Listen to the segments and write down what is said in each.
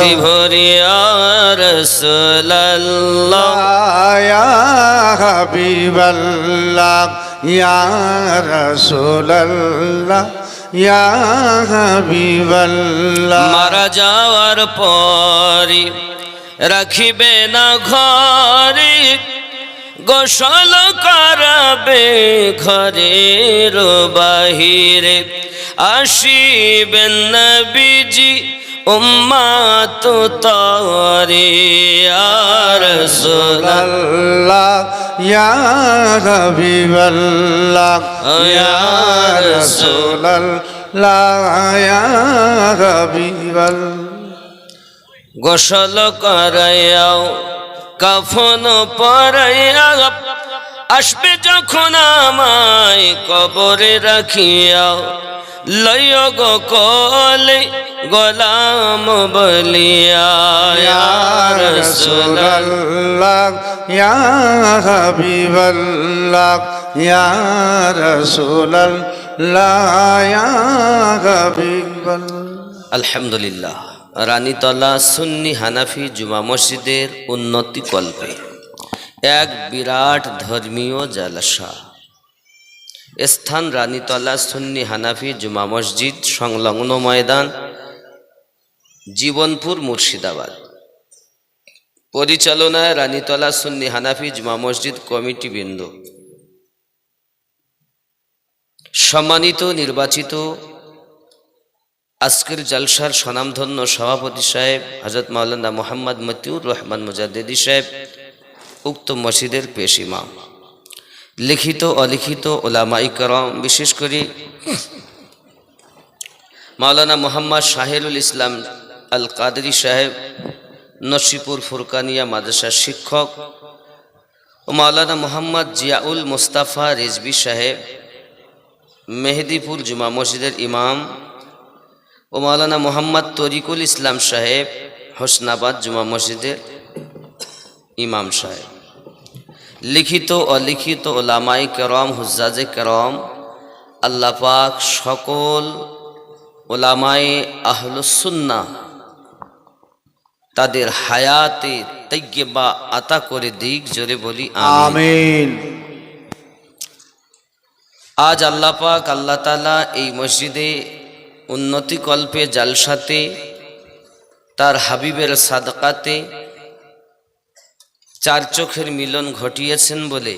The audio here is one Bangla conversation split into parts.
ভক্তি ভরিয়া রসুল্লাহ হাবিবাল্লাহ ইয়া ইয়া হাবিবাল্লাহ। মারা যাওয়ার পরে রাখিবে না ঘরে গোসল করাবে ঘরের বাহিরে। আসিবেন নবীজি উম্মাত তরে আর সোলাল আল্লাহ ইয়া হাবিবাল্লাহ ইয়া রাসূলুল্লাহ ইয়া হাবিবাল্লাহ। গোসল করাইয়াও কাফন পরাইয়া আসবে যখন আমায় কবরে রাখিয়াও লয় গো কলে গোলাম বলিয়া আলহামদুলিল্লাহ, রানীতলা সুন্নি হানাফি জুমা মসজিদের উন্নতি কল্পে, এক বিরাট ধর্মীয় জালসা স্থান রানীতলা সুন্নি হানাফি জুমা মসজিদ সংলগ্ন ময়দান জীবনপুর মুর্শিদাবাদ। পরিচালনায় রানীতলা সুন্নি হানাফি জুমা মসজিদ কমিটি বৃন্দ। সম্মানিত নির্বাচিত আজকের জালসার স্বনামধন্য সভাপতি সাহেব হজরত মাওলানা মোহাম্মদ মতিউর রহমান মুজাদ্দিদি সাহেব, উক্ত মসজিদের পেশ লিখিত, অলিখিত ওলামাই করম, বিশেষ করে মাওলানা মোহাম্মদ শাহেরুল ইসলাম আল কাদরি সাহেব, নসিপুর ফুরকানিয়া মাদ্রাসার শিক্ষক ও মাওলানা মোহাম্মদ জিয়াউল মুস্তাফা রেজবি সাহেব, মেহেদিপুর জুমা মসজিদের ইমাম ও মাওলানা মোহাম্মদ তরিকুল ইসলাম সাহেব, হোসনাবাদ জুমা মসজিদের ইমাম সাহেব। লিখিত অলিখিত ওলামাই করম, হুজ্জাজে করম, আল্লাহ পাক সকল ওলামাই আহলুসুন্না তাদের হায়াতে বা আতা করে দিক জোরে বলি আমিন। আজ আল্লাহ পাক আল্লাহ তালা এই মসজিদে উন্নতি কল্পে জালসাতে তার হাবিবের সাদকাতে চার চোখের মিলন ঘটিয়েছেন বলে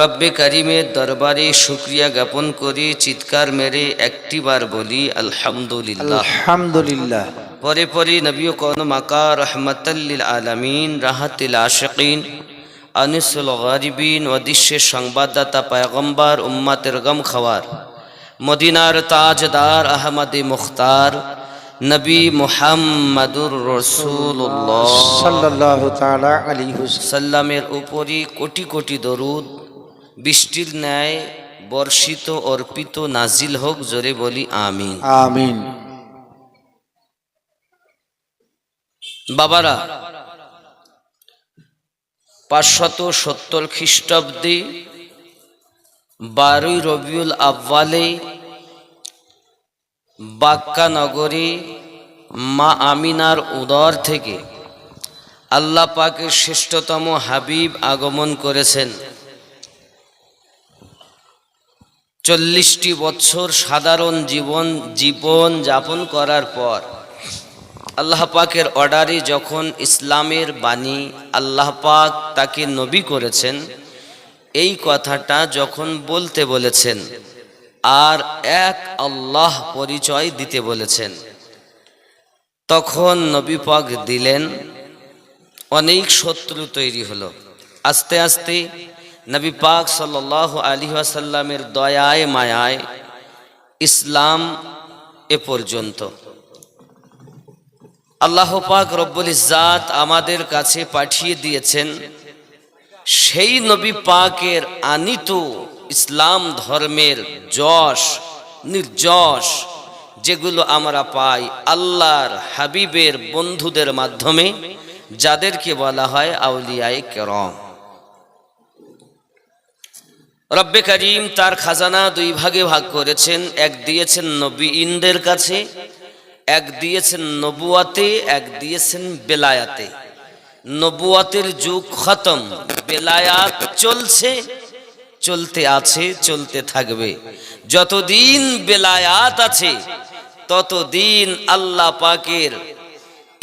রব্বে কারিমের দরবারে শুক্রিয়া জ্ঞাপন করে চিৎকার মেরে একটিবার বলি আলহামদুলিল্লাহ। আলহামদুলিল্লাহ। পরে পরে নবী কন মাকা রহমতাল্লিল আলমিন রাহাতিল আশকিন আনিসুল গরিবিন ও দৃশ্যের সংবাদদাতা পায়গম্বার উম্মাতের গম খাওয়ার মদিনার তাজদার আহমদ মুখতার নবী মুহাম্মাদুর রসুল্লাহ সাল্লাল্লাহু তাআলা আলাইহি সাল্লামের উপরই কোটি কোটি দরুদ বৃষ্টির ন্যায় বর্ষিত অর্পিত নাজিল হোক জোরে বলি আমিন। আমিন। বাবারা, পাঁচশত সত্তর খ্রিস্টাব্দে বারোই রবিউল আব্বালে বাক্কা নগরে মা আমিনার উদর থেকে আল্লাহ পাকের শ্রেষ্ঠতম হাবিব আগমন করেছেন। চল্লিশটি বছর সাধারণ জীবন জীবন যাপন করার পর আল্লাহ পাকের অর্ডারে যখন ইসলামের বাণী আল্লাহ পাক তাকে নবী করেছেন, এই কথাটা যখন বলতে বলেছেন, আর এক আল্লাহ পরিচয় দিতে বলেছেন, তখন নবী পাক দিলেন, অনেক শত্রু তৈরি হলো। আস্তে আস্তে নবী পাক সাল আলী আসাল্লামের দয়ায় মায়ায় ইসলাম এ পর্যন্ত। আল্লাহ পাক রব্বুল ইজাত আমাদের কাছে পাঠিয়ে দিয়েছেন। সেই নবী পাকের আনিত ইসলাম ধর্মের যশ, নির্যশ, যেগুলো আমরা পাই আল্লাহর হাবিবের বন্ধুদের মাধ্যমে, যাদেরকে বলা হয় আউলিয়ায় কেরম। রব্বে করিম তার খাজানা দুই ভাগে ভাগ করেছেন, এক দিয়েছেন নবীনদের কাছে এক দিয়েছেন নবুয়াতে এক দিয়েছেন বেলায়াতে। নবুয়াতের যুগ খতম বেলায়াত চলছে চলতে আছে চলতে থাকবে। যতদিন বেলায়াত আছে ততদিন আল্লাহ পাকের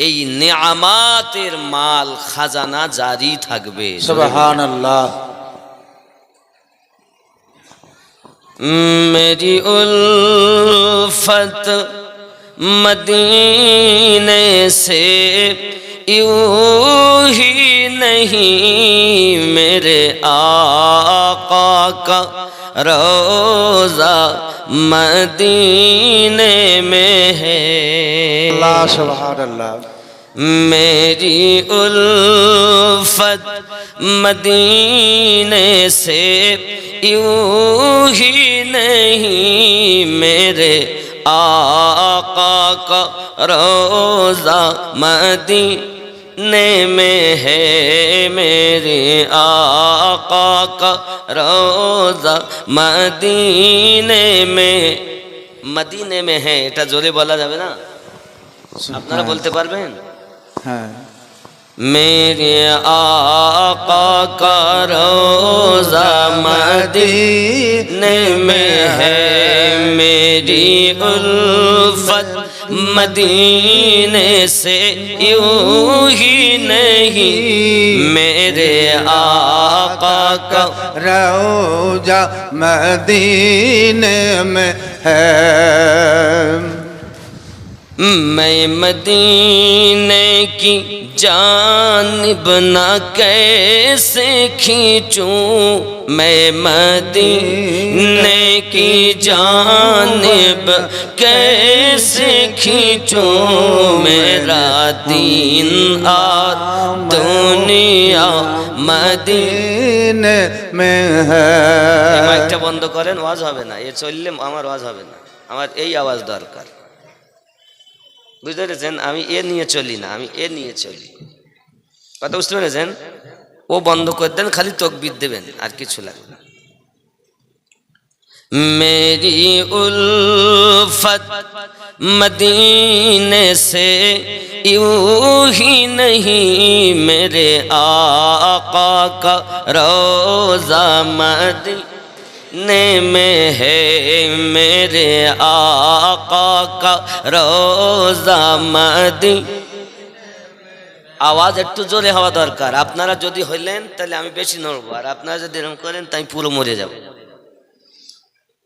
এই নেয়ামাতের মাল খাজানা জারি থাকবে। আল্লাহ मेरी مدینے سے یوں ہی نہیں میرے آقا کا روزہ مدینے میں ہے۔ اللہ سبحان اللہ۔ میری الفت مدینے سے یوں ہی نہیں میرے آقا کا روزہ مدینے میں ہے میرے آقا کا روزہ مدینے میں۔ مدینے میں ہے এটা জোরে বলা যাবে না بولتے বলতে بین ہاں۔ میرے آقا کا روزہ مدینے میں ہے، میری الفت مدینے سے یوں ہی نہیں۔ میرے آقا کا روزہ مدینے میں ہے۔ میں مدینے کی جانب نہ کیسے کھینچوں میں مدینے کی جانب؟ کیسے کھینچوں میرا دین آ دنیا مدینے میں ہے؟ মাইকটা বন্ধ করেন ওয়াজ হবে না এ চললে আমার ওয়াজ হবে না ای آواز دار کریں বুঝতে পেরেছেন? আমি এ নিয়ে চলি না, আমি এ নিয়ে চলি। কথা বুঝতে পেরেছেন? ও বন্ধ করে দেন, খালি তকবির দেবেন, আর কিছু লাগবে না। মেরি উলফত মদিনে সে ইউহি নহি মেরে আকা কা রোজা মদিনা मदीने में है मेरे आका का रोजा मदी আওয়াজ একটু জোরে হওয়া দরকার আপনারা যদি হইলেন তাহলে আমি বেশি নড়বো আর আপনারা যদি এরকম করেন তাই পুরো মরে যাব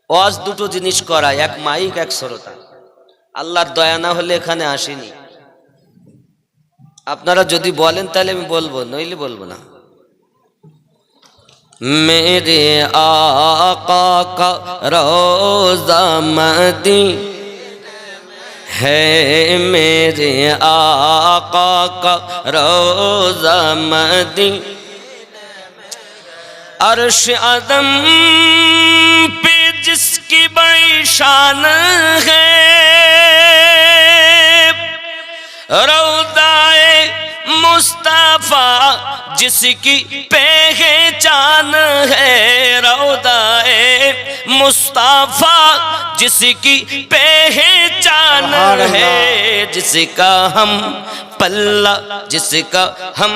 ওয়াজ দুটো জিনিস করা এক মাইক এক শ্রোতা আল্লাহর দয়া না হলে এখানে আসেনি আপনারা যদি বলেন তাহলে আমি বলবো নইলে বলবো না میرے آقا کا روزہ مدی ہے، میرے آقا کا روزہ مدی۔ عرش عدم پہ جس کی بڑی شان ہے، روزہ مصطفیٰ جس کی پہچان شان ہے رودائے مصطفیٰ جس کی پہچان ہے جس کا ہم پلہ جس کا ہم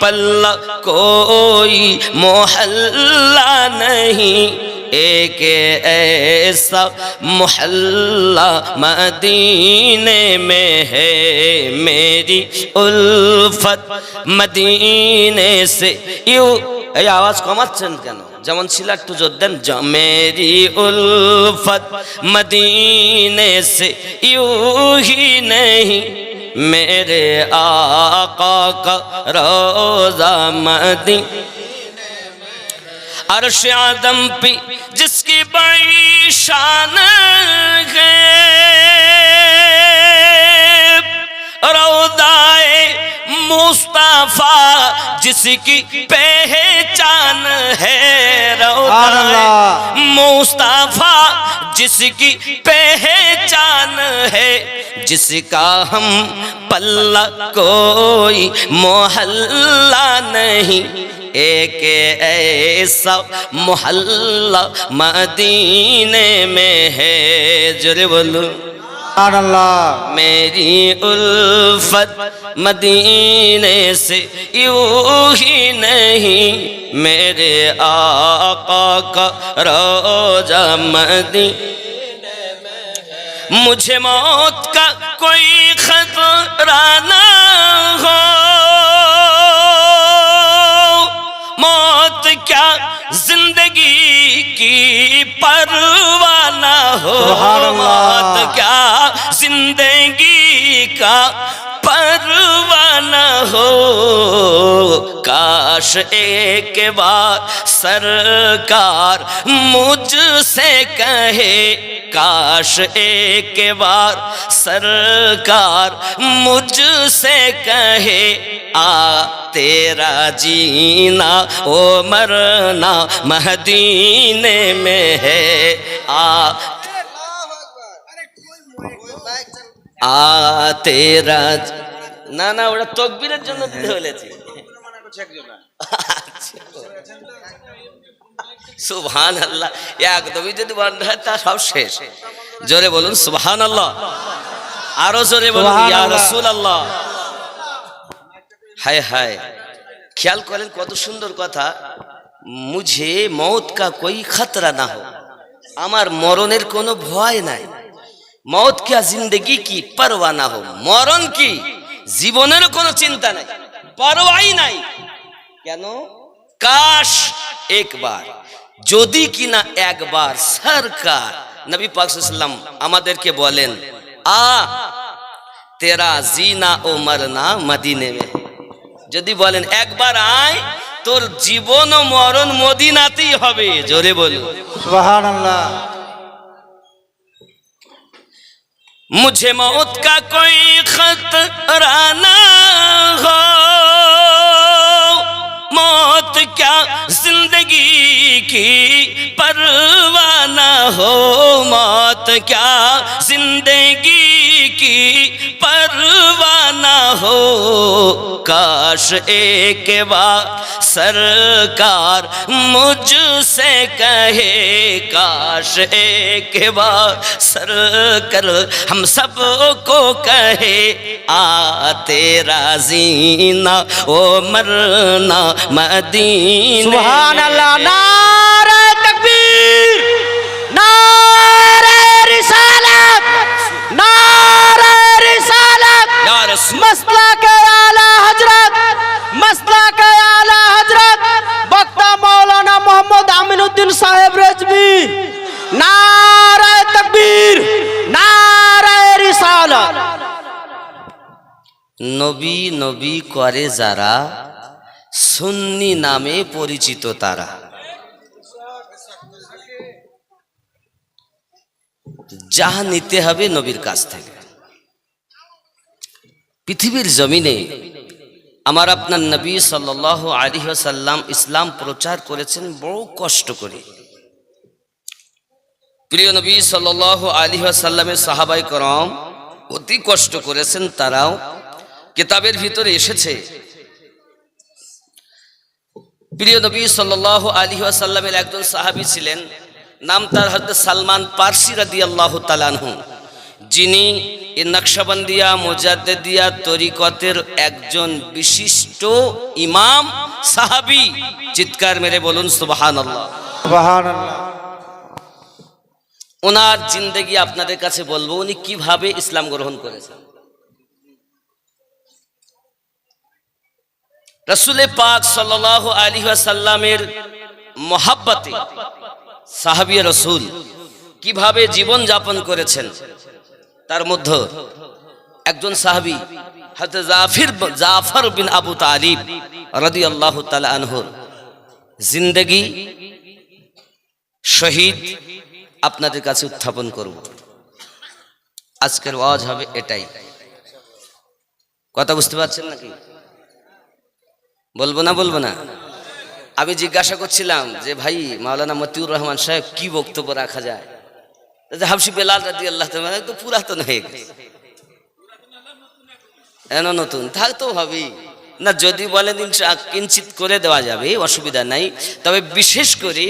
پلہ کوئی محلہ نہیں۔ ایک ایسا محلہ مدینے میں ہے۔ میری الفت مدینے سے یوں آواز আওয়াজ কমাচ্ছেন কেন? যেমন শিলা একটু জোর میری الفت مدینے سے یوں ہی نہیں میرے آقا کا روزہ مدین عرش آدم پی جس کی بڑی شان غیب روضہ مصطفیٰ جس کی پہچان ہے روضہ مصطفیٰ جس کی پہچان ہے۔ جس کا ہم پلہ کوئی محلہ نہیں۔ ایک ایسا محلہ مدینے میں ہے جرول سبحان اللہ میری الفت مدینے سے یوں ہی نہیں میرے آقا کا روزہ مدینے مجھے موت کا کوئی خطرہ نہ ہو۔ موت کیا زندگی کی پرواہ نہ ہو۔ موت کیا کا پروانہ ہو۔ کاش ایک بار سرکار مجھ سے کہے، کاش ایک بار سرکار مجھ سے کہے، آ تیرا جینا، او مرنا مہدینے میں ہے۔ آ আ তেরা না না ওটা তকবীরের জন্য দিতে বলেছি। সুবহান আল্লাহ একদমই যদি বন্ধ হয় তা সব শেষ। জোরে বলুন সুবহান আল্লাহ আরও জোরে বলুন ইয়া আল্লাহ। রাসূল আল্লাহ হায় হায়। খেয়াল করেন কত সুন্দর কথা। মুঝে মৌত কা কই খতরা না হো। আমার মরণের কোনো ভয় নাই। মত কে জিন্দগি কি পরোয়া না হোক মরণ কি? জীবনের কোনো চিন্তা নাই। পারোয়াই নাই। কেন? কাশ একবার। যদি কিনা একবার সরকার। নবী পাকসাল্লাম আমাদেরকে বলেন, আ, তেরা জিনা ও মরনা মদিনে মে। যদি বলেন, একবার আয়, তোর জীবন ও মরণ মদিনাতেই হবে। জোরে বলুন। সুবহানাল্লাহ। مجھے موت کا کوئی خطرہ نہ ہو۔ موت کیا زندگی کی پرواہ نہ ہو۔ موت کیا زندگی کی پرواہ نہ ہو۔ کاش ایک بار سرکار مجھ سے کہے کاش ایک بار سر کر ہم سب کو کہے آتے رازینا او مرنا مدینہ سبحان اللہ تکبیر رسالت رسالت۔ مسئلہ کے উদ্দিন সাহেব রেজবি নারায়কবীর নারায় নবী নবী করে যারা, সুন্নি নামে পরিচিত তারা। যাহা নিতে হবে নবীর কাছ থেকে। পৃথিবীর জমিনে আমার আপনার নবী সাল আলী সাল্লাম ইসলাম প্রচার করেছেন বড় কষ্ট করে। প্রিয় নবী সাল আলী সাল্লামের সাহাবাই করম অতি কষ্ট করেছেন, তারাও কিতাবের ভিতরে এসেছে। প্রিয় নবী সাল আলী সাল্লামের একজন সাহাবী ছিলেন, নাম তার হয়তো সালমান পার্সি রাদি আল্লাহ তালানহু যিনি এ নকশাবন্দিয়া মোজাদ্দিয়া তরিকতের একজন বিশিষ্ট ইমাম সাহাবি। চিৎকার মেরে বলুন সুবাহান ওনার জিন্দগি আপনাদের কাছে বলব উনি কীভাবে ইসলাম গ্রহণ করেছেন। রসুল পাক সাল আলী সাল্লামের মহাব্বাতে সাহাবিয়া রসুল কীভাবে জীবন যাপন করেছেন। তার মধ্যে একজন সাহাবি হয়তো জাফির জাফর বিন আবু তালিব রদি আল্লাহ আনহুর। জিন্দগি শহীদ আপনাদের কাছে উত্থাপন করব। আজকের ওয়াজ হবে এটাই। কথা বুঝতে পারছেন নাকি? বলব না বলব না? আমি জিজ্ঞাসা করছিলাম যে ভাই মাওলানা মতিউর রহমান সাহেব কি বক্তব্য রাখা যায়? হাফসি বেলাল রাদি আল্লাহ তো পুরাতন হয়ে গেছে। এন নতুন থাক তো ভাবি না, যদি বলেন কিঞ্চিত করে দেওয়া যাবে, অসুবিধা নাই। তবে বিশেষ করে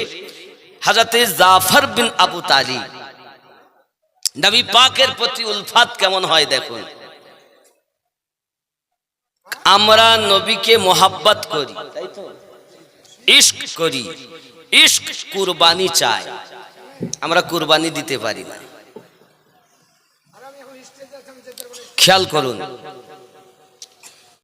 হাজাতে জাফর বিন আবু তালি নবী পাকের প্রতি উলফাত কেমন হয় দেখুন। আমরা নবীকে মোহাব্বত করি ইশক করি, ইশক কুরবানি চাই। আমরা কুরবানি দিতে পারি না। খেয়াল করুন।